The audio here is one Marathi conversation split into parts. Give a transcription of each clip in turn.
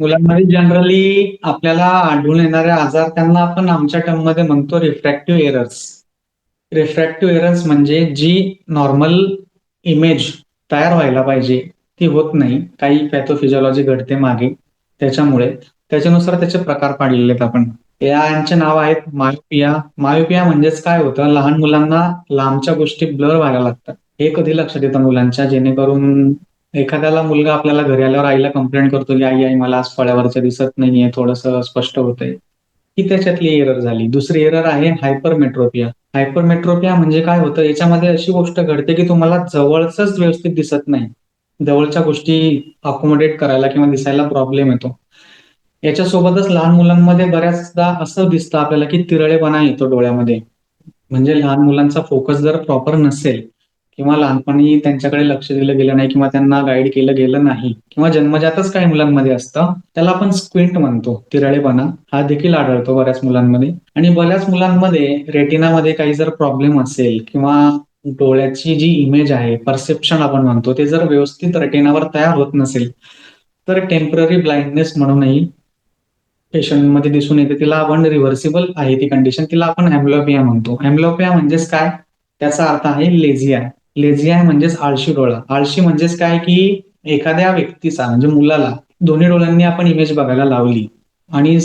मुलांमध्ये जनरली आपल्याला आढळून येणारे आजार त्यांना आपण आमच्या टर्ममध्ये म्हणतो रिफ्रॅक्टिव्ह एरर्स. रिफ्रॅक्टिव्ह एरर्स म्हणजे जी नॉर्मल इमेज तयार व्हायला पाहिजे ती होत नाही. काही पॅथोफिजिओलॉजी घडते मागे त्याच्यामुळे. त्याच्यानुसार त्याचे प्रकार पाडलेले आहेत आपण. यांचे नाव आहेत मायोपिया. मायोपिया म्हणजेच काय होतं लहान मुलांना लांबच्या गोष्टी ब्लर व्हायला लागतात. हे कधी लक्षात येतं मुलांच्या जेणेकरून एखाद्याला मुलगा आपल्याला घरी आल्यावर आईला कंप्लेंट करतो की आई आई मला आज फळ्यावरचं दिसत नाहीये थोडंसं स्पष्ट होतंय. ही त्याच्यातली एरर झाली. दुसरी एरर आहे हायपरमेट्रोपिया. हायपरमेट्रोपिया म्हणजे काय होतं याच्यामध्ये अशी गोष्ट घडते की तुम्हाला जवळच व्यवस्थित दिसत नाही. जवळच्या गोष्टी अकोमोडेट करायला किंवा दिसायला प्रॉब्लेम येतो. याच्यासोबतच लहान मुलांमध्ये बऱ्याचदा असं दिसतं आपल्याला की तिरळेपणा येतो डोळ्यामध्ये. म्हणजे लहान मुलांचा फोकस जर प्रॉपर नसेल किंवा लहानपणी त्यांच्याकडे लक्ष दिलं गेलं नाही किंवा त्यांना गाईड केलं गेलं नाही किंवा जन्मजातच काही मुलांमध्ये असतं त्याला आपण स्क्विंट म्हणतो तिरळेपणा. हा देखील आढळतो बऱ्याच मुलांमध्ये. आणि बऱ्याच मुलांमध्ये रेटिनामध्ये काही जर प्रॉब्लेम असेल किंवा डोळ्याची जी इमेज आहे परसेप्शन आपण म्हणतो ते जर व्यवस्थित रेटिनावर तयार होत नसेल तर टेंपररी ब्लाइंडनेस म्हणूनही पेशंटमध्ये दिसून येते. तिला आपण रिव्हर्सिबल आहे ती कंडिशन तिला आपण हॅम्लोपिया म्हणतो. हॅम्लोपिया म्हणजेच काय? त्याचा अर्थ आहे लेझिया लेझी आहे म्हणजेच आळशी डोळा. आळशी म्हणजेच काय की एखाद्या व्यक्तीचा म्हणजे मुलाला दोन्ही डोळ्यांनी आपण इमेज बघायला लावली. आणि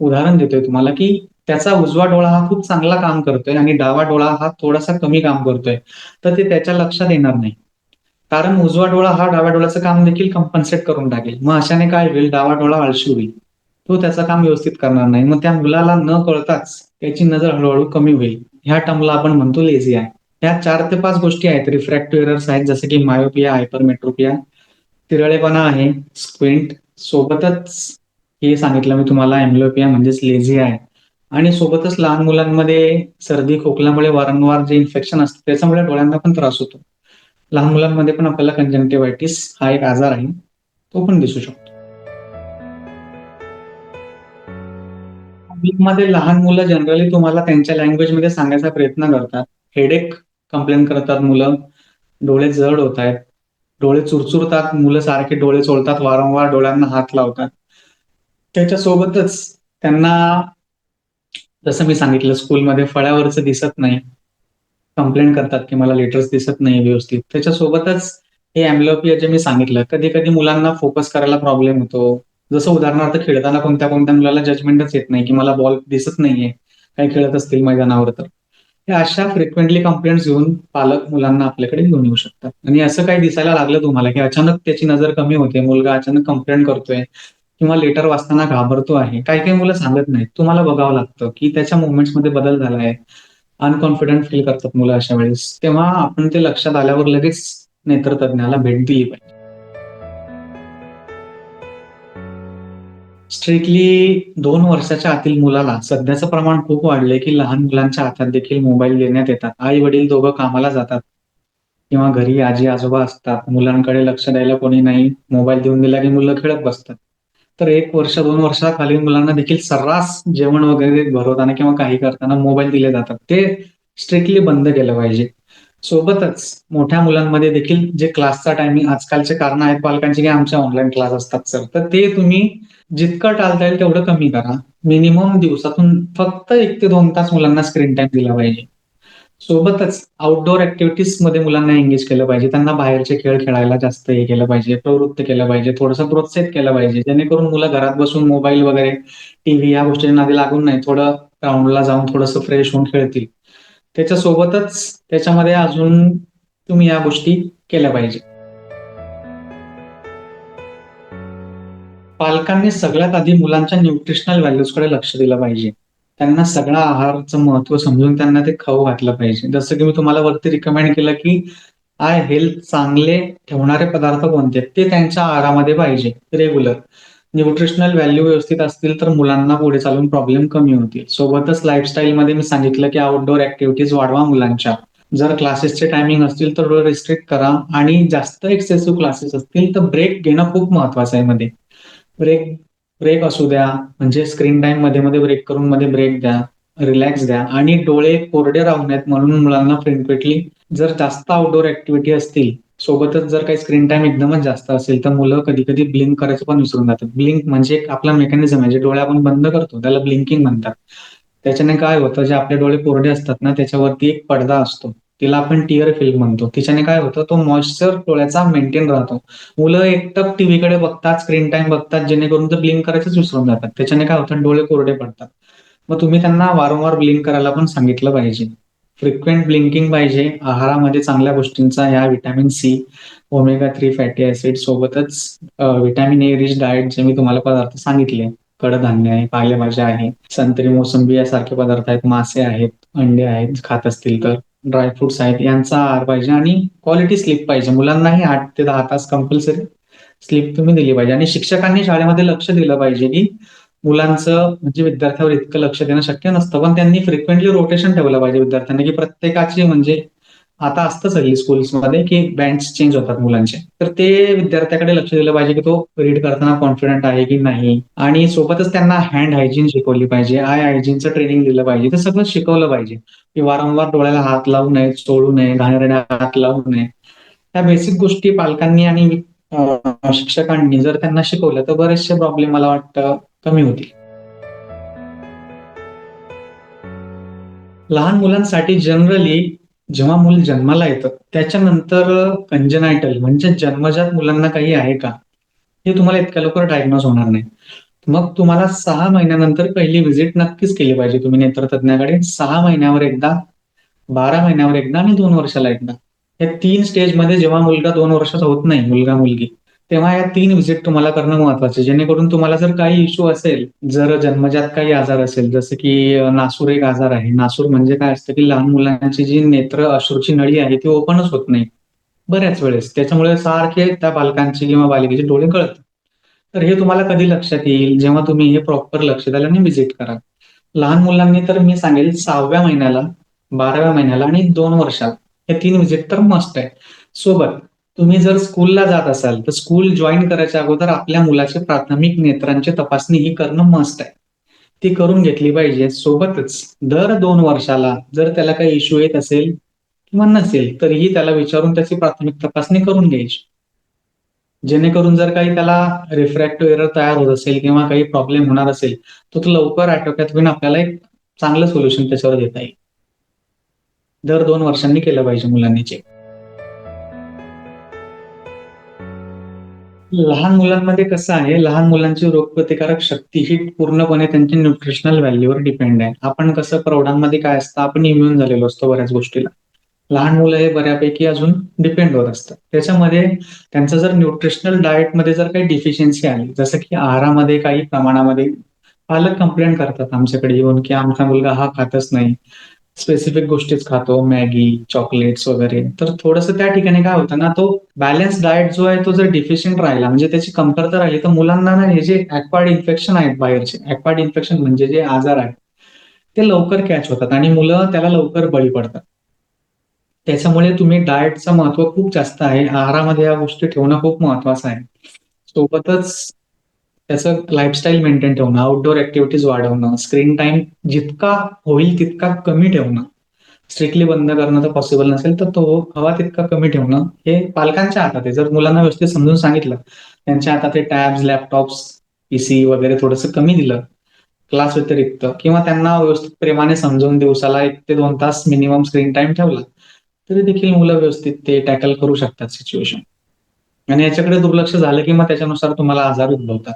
उदाहरण देतोय तुम्हाला की त्याचा उजवा डोळा हा खूप चांगला काम करतोय आणि डावा डोळा हा थोडासा कमी काम करतोय. तर ते त्याच्या लक्षात येणार नाही. कारण उजवा डोळा हा डाव्या डोळ्याचं काम देखील कम्पन्सेट करून टाकेल. मग अशाने काय होईल? डावा डोळा आळशी होईल. तो त्याचं काम व्यवस्थित करणार नाही. मग त्या मुलाला न कळताच त्याची नजर हळूहळू कमी होईल. ह्या टर्मला आपण म्हणतो लेझी आहे. ह्या चार ते पाच गोष्टी आहेत. रिफ्रॅक्टिव्ह एरर्स आहेत जसे की मायोपिया हायपरमेट्रोपिया तिरळेपणा आहे. स्क्विंट सोबतच हे सांगितलं मी तुम्हाला एम्ब्लोपिया म्हणजेच लेझी आहे. आणि सोबतच लहान मुलांमध्ये सर्दी खोकल्यामुळे वारंवार जे इन्फेक्शन असतं त्याच्यामुळे डोळ्यांना पण त्रास होतो. लहान मुलांमध्ये पण आपल्याला कंजंक्टिव्हायटिस हा एक आजार आहे. तो पण दिसू शकतो. मध्ये लहान मुलं जनरली तुम्हाला त्यांच्या लँग्वेजमध्ये सांगायचा प्रयत्न करतात. हेडेक कंप्लेन करतात मुलं. डोळे जड होत आहेत. डोळे चुरचुरतात. मुलं सारखे डोळे चोळतात. वारंवार डोळ्यांना हात लावतात. त्याच्यासोबतच त्यांना जसं मी सांगितलं स्कूलमध्ये फळ्यावरचं दिसत नाही. कंप्लेंट करतात की मला लेटर्स दिसत नाही व्यवस्थित. त्याच्यासोबतच हे अँब्लोपिया जे मी सांगितलं कधी कधी मुलांना फोकस करायला प्रॉब्लेम होतो. जसं उदाहरणार्थ खेळताना कोणत्या कोणत्या मुलाला जजमेंटच येत नाही की मला बॉल दिसत नाहीये. काही खेळत असतील मैदानावर तर. हे अशा फ्रिक्वेंटली कंप्लेंट्स घेऊन पालक मुलांना आपल्याकडे घेऊन येऊ शकतात. आणि असं काही दिसायला लागलं तुम्हाला की अचानक त्याची नजर कमी होते मुलगा अचानक कंप्लेंट करतोय किंवा लेटर वाचताना घाबरतो आहे काही काही मुलं सांगत नाहीत. तुम्हाला बघावं लागतं की त्याच्या मुवमेंट्समध्ये बदल झाला आहे. अनकॉन्फिडंट फील करतात मुलं अशा वेळेस. तेव्हा आपण ते लक्षात आल्यावर लगेच नेत्रतज्ञाला भेट दिली पाहिजे. स्ट्रिक्टली दोन वर्षाच्या आतील मुलाला सध्याचं प्रमाण खूप वाढलंय की लहान मुलांच्या हातात देखील मोबाईल देण्यात येतात. आई वडील दोघं कामाला जातात. किंवा घरी आजी आजोबा असतात. मुलांकडे लक्ष द्यायला कोणी नाही. मोबाईल देऊन दिला की मुलं खेळत बसतात. तर एक वर्ष दोन वर्षाखालील मुलांना देखील सर्रास जेवण वगैरे भरवताना किंवा काही करताना मोबाईल दिले जातात. ते स्ट्रिक्टली बंद केलं पाहिजे. सोबतच मोठ्या मुलांमध्ये देखील जे क्लासचा टायमिंग आजकालचे कारण आहेत पालकांचे की आमच्या ऑनलाईन क्लास असतात सर तर ते तुम्ही जितकं टाळता येईल तेवढं कमी करा. मिनिमम दिवसातून फक्त एक ते दोन तास मुलांना स्क्रीन टाइम दिला पाहिजे. सोबतच आउटडोअर ऍक्टिव्हिटीजमध्ये मुलांना एंगेज केलं पाहिजे. त्यांना बाहेरचे खेळ खेळायला जास्त हे केलं पाहिजे प्रवृत्त केलं पाहिजे थोडंसं प्रोत्साहित केलं पाहिजे. जेणेकरून मुलं घरात बसून मोबाईल वगैरे टीव्ही या गोष्टींना नादी लागून नाही थोडं ग्राउंडला जाऊन थोडंसं फ्रेश होऊन खेळतील. त्याच्यासोबतच त्याच्यामध्ये अजून तुम्ही या गोष्टी केल्या पाहिजे. पालकांनी सगळ्यात आधी मुलांच्या न्यूट्रिशनल व्हॅल्यूजकडे लक्ष दिलं पाहिजे. त्यांना सगळा आहारचं महत्त्व समजून त्यांना ते खाऊ घातलं पाहिजे. जसं की मी तुम्हाला वरती रिकमेंड केलं की आय हेल्थ चांगले ठेवणारे पदार्थ कोणते? ते त्यांच्या आहारामध्ये पाहिजे. रेग्युलर न्यूट्रिशनल व्हॅल्यू व्यवस्थित असतील तर मुलांना पुढे चालून प्रॉब्लेम कमी होतील. सोबतच लाईफस्टाईलमध्ये मी सांगितलं की आउटडोअर ऍक्टिव्हिटीज वाढवा मुलांच्या. जर क्लासेसचे टायमिंग असतील तर रिस्ट्रिक्ट करा आणि जास्त एक्सेसिव्ह क्लासेस असतील तर ब्रेक घेणं खूप महत्वाचं आहे मध्ये. ब्रेक ब्रेक असू द्या म्हणजे स्क्रीन टाइममध्ये मध्ये ब्रेक करून मध्ये ब्रेक द्या रिलॅक्स द्या आणि डोळे कोरडे राहू नयेत म्हणून मुलांना फ्रिक्वेंटली जर जास्त आउटडोअर ऍक्टिव्हिटी असतील सोबतच जर काही स्क्रीन टाइम एकदमच जास्त असेल तर मुलं कधी कधी ब्लिंक करायचं पण विसरून जातात. ब्लिंक म्हणजे एक आपला मेकॅनिझम आहे जे डोळे आपण बंद करतो त्याला ब्लिंकिंग म्हणतात. त्याच्याने काय होतं जे आपले डोळे कोरडे असतात ना त्याच्यावरती एक पडदा असतो. तिला आपण टिअर फिल्म म्हणतो. तिच्याने काय होतं तो मॉइश्चर डोळ्याचा मेंटेन राहतो. मुलं एकटक टीव्हीकडे बघतात स्क्रीन टाइम बघतात जेणेकरून ते ब्लिंक करायचंच विसरून जातात. त्याच्याने काय होतं डोळे कोरडे पडतात. मग तुम्ही त्यांना वारंवार ब्लिंक करायला पण सांगितलं पाहिजे. फ्रिक्वेंट ब्लिंकिंग पाहिजे. आहारामध्ये चांगल्या गोष्टींचा ह्या vitamin C omega three fatty acid सोबतच विटॅमिन ए रिच डाएट जे मी तुम्हाला पदार्थ सांगितले. कडधान्य आहे पालेभाज्या आहे संत्री मोसंबी यासारखे पदार्थ आहेत मासे आहेत अंडे आहेत खात असतील तर. ड्रायफ्रुट्स आहेत यांचा आहार पाहिजे आणि क्वालिटी स्लीप पाहिजे. मुलांनाही आठ ते दहा तास कंपल्सरी स्लीप तुम्ही दिली पाहिजे. आणि शिक्षकांनी शाळेमध्ये लक्ष दिलं पाहिजे की मुलांचं म्हणजे विद्यार्थ्यावर इतकं लक्ष देणं शक्य नसतं पण त्यांनी फ्रिक्वेंटली रोटेशन ठेवलं पाहिजे विद्यार्थ्यांना की प्रत्येकाची म्हणजे आता असतं हल्ली स्कूल्समध्ये की बँड्स चेंज होतात मुलांचे. तर ते विद्यार्थ्याकडे लक्ष दिलं पाहिजे की तो रीड करताना कॉन्फिडंट आहे की नाही. आणि सोबतच त्यांना हँड हायजीन शिकवली पाहिजे आय हायजीनचं ट्रेनिंग दिलं पाहिजे ते सगळं शिकवलं पाहिजे. की वारंवार डोळ्याला हात लावू नये सोडू नये घाणेरड्या हात लावू नये. त्या बेसिक गोष्टी पालकांनी आणि शिक्षकांनी जर त्यांना शिकवलं तर बरेचसे प्रॉब्लेम मला वाटतं कमी होतील. लहान मुलांसाठी जनरली जेव्हा मूल जन्माला येतं त्याच्यानंतर कंजनायटल म्हणजे जन्मजात मुलांना काही आहे का? हे तुम्हाला इतक्या लवकर डायग्नोज होणार नाही. मग तुम्हाला सहा महिन्यानंतर पहिली व्हिजिट नक्कीच केली पाहिजे तुम्ही नेत्रतज्ञाकडे सहा महिन्यावर एकदा बारा महिन्यावर एकदा आणि दोन वर्षाला एकदा. या तीन स्टेजमध्ये जेव्हा मुलगा दोन वर्षाचा होत नाही मुलगा मुलगी तेव्हा या तीन व्हिजिट तुम्हाला करणं महत्वाचं जेणेकरून तुम्हाला जर काही इश्यू असेल जर जन्मजात काही आजार असेल जसं की नासूर एक आजार आहे. नासूर म्हणजे काय असतं की लहान मुलांची जी नेत्र अश्रूची नळी आहे ती ओपनच होत नाही. बऱ्याच वेळेस. त्याच्यामुळे सारखे त्या बालकांची किंवा बालिकेचे डोळे कळत तर हे तुम्हाला कधी लक्षात येईल? जेव्हा तुम्ही हे प्रॉपर लक्ष द्याल आणि व्हिजिट करा लहान मुलांनी तर मी सांगेल सहाव्या महिन्याला बाराव्या महिन्याला आणि दोन वर्षात हे तीन व्हिजिट तर मस्त आहे. सोबत तुम्ही जर स्कूलला जात असाल तर स्कूल जॉईन करायच्या अगोदर आपल्या मुलाचे प्राथमिक नेत्रांची तपासणी ही करणं मस्ट आहे. ती करून घेतली पाहिजे. सोबतच दर दोन वर्षाला जर त्याला काही इश्यू येत असेल किंवा नसेल तरीही त्याला विचारून त्याची प्राथमिक तपासणी करून घ्यायची. जेणेकरून जर काही त्याला रिफ्रॅक्टिव्ह एरर तयार होत असेल किंवा काही प्रॉब्लेम होणार असेल तर तो लवकर आटोक्यात होईन आपल्याला एक चांगलं सोल्युशन त्याच्यावर देता येईल. दर दोन वर्षांनी केलं पाहिजे मुलांनी चेक लहान मुलांमध्ये कसं आहे लहान मुलांची रोगप्रतिकारक शक्ती ही पूर्णपणे त्यांच्या न्यूट्रिशनल व्हॅल्यूवर डिपेंड आहे. आपण कसं प्रौढांमध्ये काय असतं आपण इम्युन झालेलो असतो बऱ्याच गोष्टीला. लहान मुलं हे बऱ्यापैकी अजून डिपेंड होत असतं त्याच्यामध्ये त्यांचं जर न्यूट्रिशनल डाएटमध्ये जर काही डिफिशियन्सी आली जसं की आहारामध्ये काही प्रमाणामध्ये पालक कंप्लेंट करतात आमच्याकडे येऊन की आमचा मुलगा हा खातच नाही. स्पेसिफिक गोष्टीच खातो मॅगी चॉकलेट्स वगैरे. तर थोडंसं त्या ठिकाणी काय होतं ना तो बॅलन्स डाएट जो आहे तो जर डिफिशियंट राहिला म्हणजे त्याची कमतरता राहिली तर मुलांना ना हे जे ऍक्वार्ड इन्फेक्शन आहेत बाहेरचे ऍक्वार्ड इन्फेक्शन म्हणजे जे आजार आहेत ते लवकर कॅच होतात आणि मुलं त्याला लवकर बळी पडतात. त्याच्यामुळे तुम्ही डाएटचं महत्त्व खूप जास्त आहे. आहारामध्ये या गोष्टी ठेवणं खूप महत्वाचं आहे. सोबतच त्याचं लाईफस्टाईल मेंटेन ठेवणं आउटडोअर ऍक्टिव्हिटीज वाढवणं स्क्रीन टाइम जितका होईल तितका कमी ठेवणं. स्ट्रिक्टली बंद करणं तर पॉसिबल नसेल तर तो हवा तितका कमी ठेवणं हे पालकांच्या हातात आहे. जर मुलांना व्यवस्थित समजून सांगितलं त्यांच्या हातात हे टॅब्स लॅपटॉप्स पीसी वगैरे थोडंसं कमी दिलं क्लास व्यतिरिक्त किंवा त्यांना व्यवस्थित प्रेमाने समजून दिवसाला एक ते दोन तास मिनिमम स्क्रीन टाइम ठेवला तरी देखील मुलं व्यवस्थित ते टॅकल करू शकतात सिच्युएशन आणि याच्याकडे दुर्लक्ष झालं की मग त्याच्यानुसार तुम्हाला आजार उद्भवतात.